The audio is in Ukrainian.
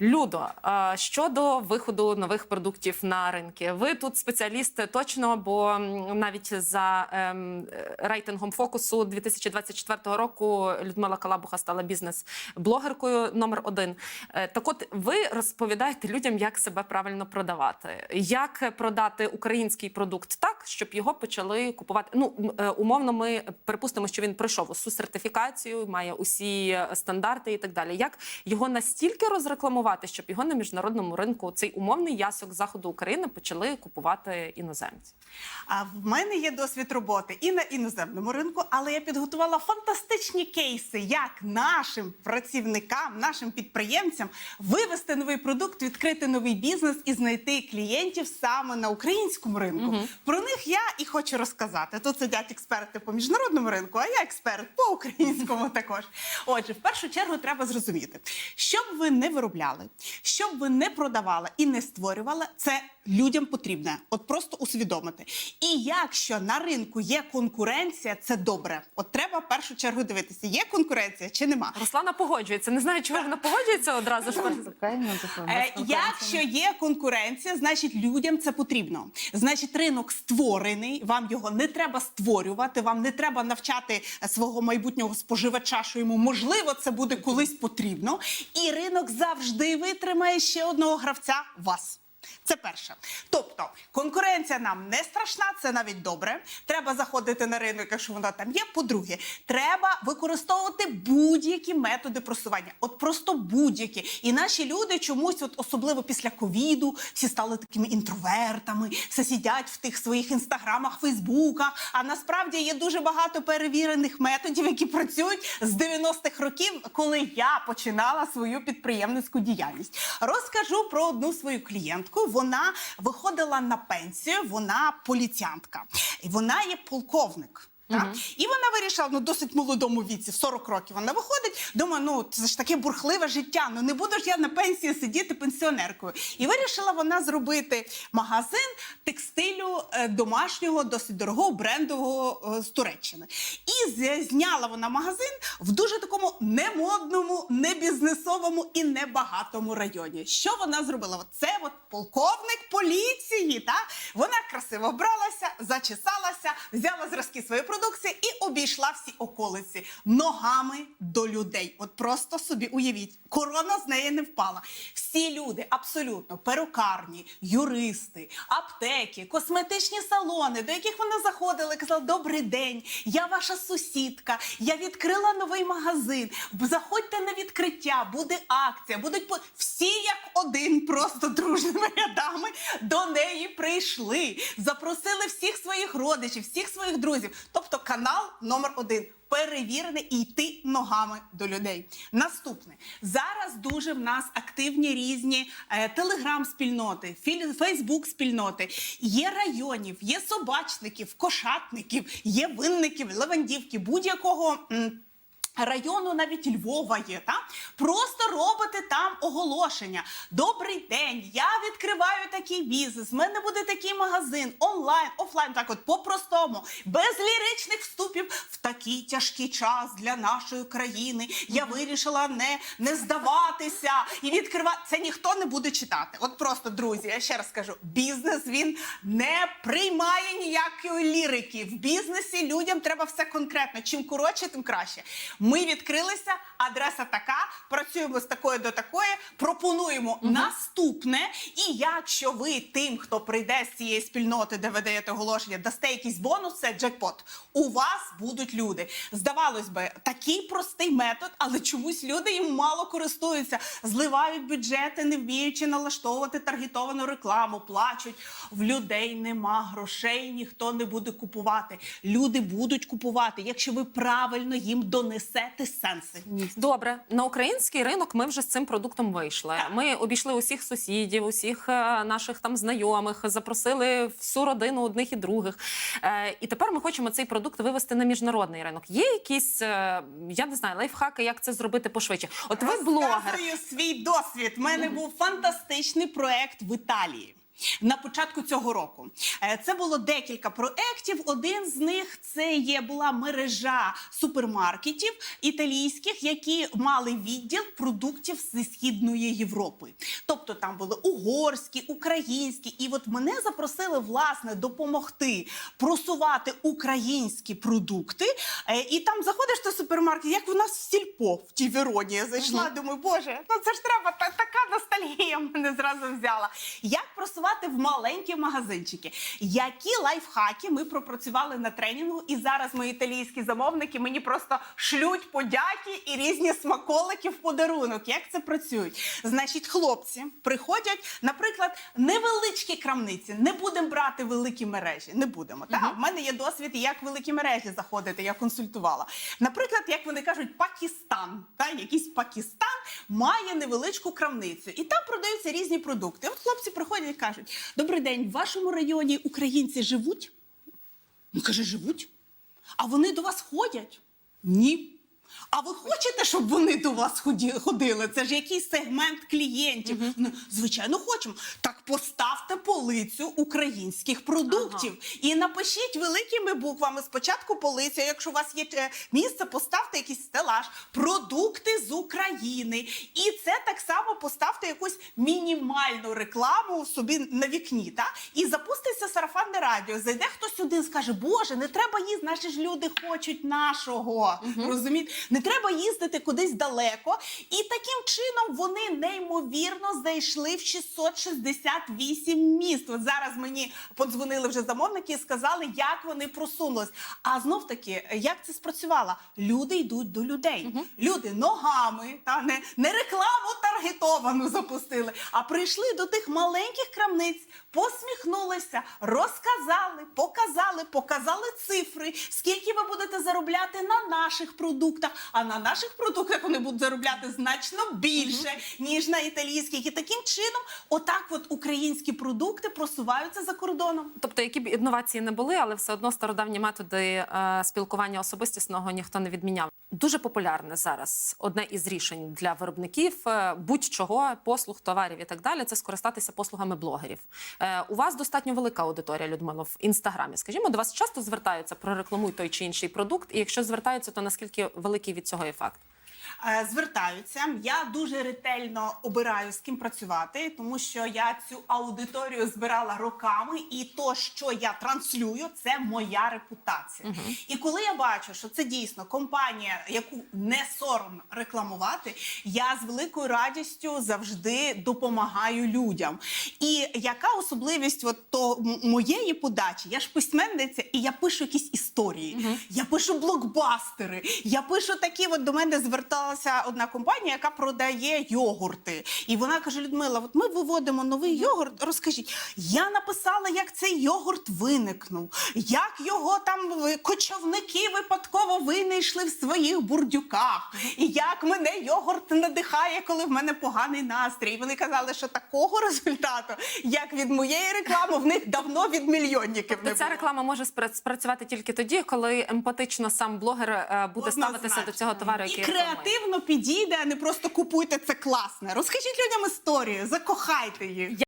Людо, щодо виходу нових продуктів на ринки, ви тут спеціаліст точно, бо навіть за ем, рейтингом фокусу 2024 року Людмила Калабуха стала бізнес-блогеркою номер один. Е, Так, от ви розповідаєте людям, як себе правильно продавати, як продати український продукт так, щоб його почали купувати. Ну е, умовно, ми припустимо, що він пройшов усю сертифікацію, має усі е, стандарти і так далі. Як його настільки розрекламувати, щоб його на міжнародному ринку цей умовний ясок заходу України почали купувати іноземці? А в мене є досвід роботи і на іноземному ринку, але я підготувала фантастичні кейси, як нашим працівникам, нашим підприємцям вивести новий продукт, відкрити новий бізнес і знайти клієнтів саме на українському ринку. Про них я і хочу розказати. Тут сидять експерти по міжнародному ринку, а я експерт по українському також. Отже, в першу чергу треба зрозуміти, що б ви не виробляли, що б ви не продавали і не створювали, це людям потрібне. От просто усвідомити. І якщо на ринку є конкуренція, це добре. От треба в першу чергу дивитися, є конкуренція чи нема. Руслана погоджується. Не знаю, чого вона погоджується одразу ж. Е, Якщо є конкуренція, значить людям це потрібно. Значить, ринок створений. Вам його не треба створювати. Вам не треба навчати свого майбутнього споживача, що йому можливо це буде колись потрібно. І ринок завжди витримає ще одного гравця вас. Це перше. Тобто конкуренція нам не страшна, це навіть добре. Треба заходити на ринок, якщо вона там є. По-друге, треба використовувати будь-які методи просування. От просто будь-які. І наші люди чомусь, от особливо після ковіду, всі стали такими інтровертами, все сидять в тих своїх інстаграмах, фейсбуках. А насправді є дуже багато перевірених методів, які працюють з 90-х років, коли я починала свою підприємницьку діяльність. Розкажу про одну свою клієнтку. Вона виходила на пенсію, вона поліціянтка, і вона є полковник. Так? І вона вирішила ну досить молодому віці, в 40 років вона виходить. Думаю, ну це ж таке бурхливе життя. Ну не буду ж я на пенсії сидіти пенсіонеркою. І вирішила вона зробити магазин текстилю е, домашнього, досить дорогого брендового е, з Туреччини. І зняла вона магазин в дуже такому немодному, не бізнесовому і небагатому районі. Що вона зробила? Це от полковник поліції. Та вона красиво вбралася, зачесалася, взяла зразки своєї продукції і обійшла всі околиці ногами до людей. От просто собі уявіть, корона з неї не впала. Всі люди, абсолютно перукарні, юристи, аптеки, косметичні салони, до яких вона заходила, казала: Добрий день, я ваша сусідка, я відкрила новий магазин. Заходьте на відкриття, буде акція, будуть по всі як один, просто дружними рядами до неї прийшли, запросили всіх своїх родичів, всіх своїх друзів. Тобто канал номер один. Перевірений і йти ногами до людей. Наступне зараз дуже в нас активні різні е, телеграм-спільноти, фейсбук-спільноти. Є районів, є собачників, кошатників, є винників, левандівки, будь-якого. м, Району навіть Львова є, та просто робите там оголошення. Добрий день, я відкриваю такий бізнес. в мене буде такий магазин онлайн, офлайн. Так, от по-простому, без ліричних вступів в такий тяжкий час для нашої країни. Я вирішила не, не здаватися і відкривати. Це ніхто не буде читати. От просто друзі, я ще раз кажу: бізнес він не приймає ніякої лірики. В бізнесі людям треба все конкретно. Чим коротше, тим краще. Ми відкрилися, адреса така, працюємо з такої до такої, пропонуємо наступне. І якщо ви тим, хто прийде з цієї спільноти, де ви даєте оголошення, дасте якийсь бонус, це джекпот. У вас будуть люди. Здавалось би, такий простий метод, але чомусь люди їм мало користуються, зливають бюджети, не вміючи налаштовувати таргетовану рекламу, плачуть. В людей нема грошей, ніхто не буде купувати. Люди будуть купувати, якщо ви правильно їм донесете сенси. Добре, на український ринок ми вже з цим продуктом вийшли. Ми обійшли усіх сусідів, усіх е, наших там знайомих, запросили всю родину одних і других. Е, І тепер ми хочемо цей продукт вивести на міжнародний ринок. Є якісь, е, я не знаю, лайфхаки, як це зробити пошвидше. От ви блогер. Розказую свій досвід. У мене був фантастичний проект в Італії. На початку цього року Е, це було декілька проєктів. Один з них це є була мережа супермаркетів італійських, які мали відділ продуктів зі східної Європи. Тобто там були угорські, українські, і от мене запросили власне допомогти просувати українські продукти. Е, І там заходиш до супермаркет, як у нас в сільпо в тій Вероні. Я зайшла, думаю, боже, ну це ж треба та- така ностальгія мене зразу взяла. Як просувати в маленькі магазинчики? Які лайфхаки ми пропрацювали на тренінгу? І зараз мої італійські замовники мені просто шлють подяки і різні смаколики в подарунок. Як це працює? Значить, хлопці приходять, наприклад, невеличкі крамниці. Не будемо брати великі мережі. Не будемо. Та в мене є досвід, як великі мережі заходити. Я консультувала. Наприклад, як вони кажуть, Пакистан, та якийсь Пакистан має невеличку крамницю, і там продаються різні продукти. От хлопці приходять і кажуть: Добрий день, в вашому районі українці живуть? Ну каже, живуть. А вони до вас ходять? Ні. А ви хочете, щоб вони до вас ходили? Це ж якийсь сегмент клієнтів. Ну, звичайно, хочемо. Так поставте полицю українських продуктів і напишіть великими буквами спочатку полицю. Якщо у вас є е, місце, поставте якийсь стелаж, продукти з України. І це так само поставте якусь мінімальну рекламу собі на вікні. Та? І запуститься сарафанне радіо. Зайде хтось сюди і скаже: Боже, не треба їсти, наші ж люди хочуть нашого. Розумієте? Не треба їздити кудись далеко. І таким чином вони неймовірно зайшли в 668 міст. От зараз мені подзвонили вже замовники і сказали, як вони просунулись. А знов таки, як це спрацювало? Люди йдуть до людей. Люди ногами, та не, не рекламу таргетовану запустили, а прийшли до тих маленьких крамниць, посміхнулися, розказали, показали, показали цифри, скільки ви будете заробляти на наших продуктах. А на наших продуктах вони будуть заробляти значно більше, ніж на італійських. І таким чином, отак, от українські продукти просуваються за кордоном. Тобто, які б інновації не були, але все одно стародавні методи е, спілкування особистісного ніхто не відміняв. Дуже популярне зараз одне із рішень для виробників е, будь-чого, послуг, товарів і так далі. Це скористатися послугами блогерів. Е, у вас достатньо велика аудиторія, Людмила, в інстаграмі. Скажімо, до вас часто звертаються прорекламуй той чи інший продукт. І якщо звертаються, то наскільки великий від цього ефект? Е, звертаються. Я дуже ретельно обираю з ким працювати, тому що я цю аудиторію збирала роками, і то, що я транслюю, це моя репутація. І коли я бачу, що це дійсно компанія, яку не соромно рекламувати, я з великою радістю завжди допомагаю людям. І яка особливість от то моєї подачі? Я ж письменниця, і я пишу якісь історії, я пишу блокбастери, я пишу такі. От до мене зверталася одна компанія, яка продає йогурти. І вона каже: Людмила, от ми виводимо новий йогурт. Розкажіть, я написала, як цей йогурт виникнув, як його там кочовники випадково винайшли в своїх бурдюках, і як мене йогурт надихає, коли в мене поганий настрій. І вони казали, що такого результату, як від моєї реклами, в них давно від мільйонників не Тобто ця було. реклама може спрацювати тільки тоді, коли емпатично сам блогер е, буде ставитися до цього товару, який рекламує. креативно підійде, а не просто купуйте це класне. Розкажіть людям історію, закохайте їх.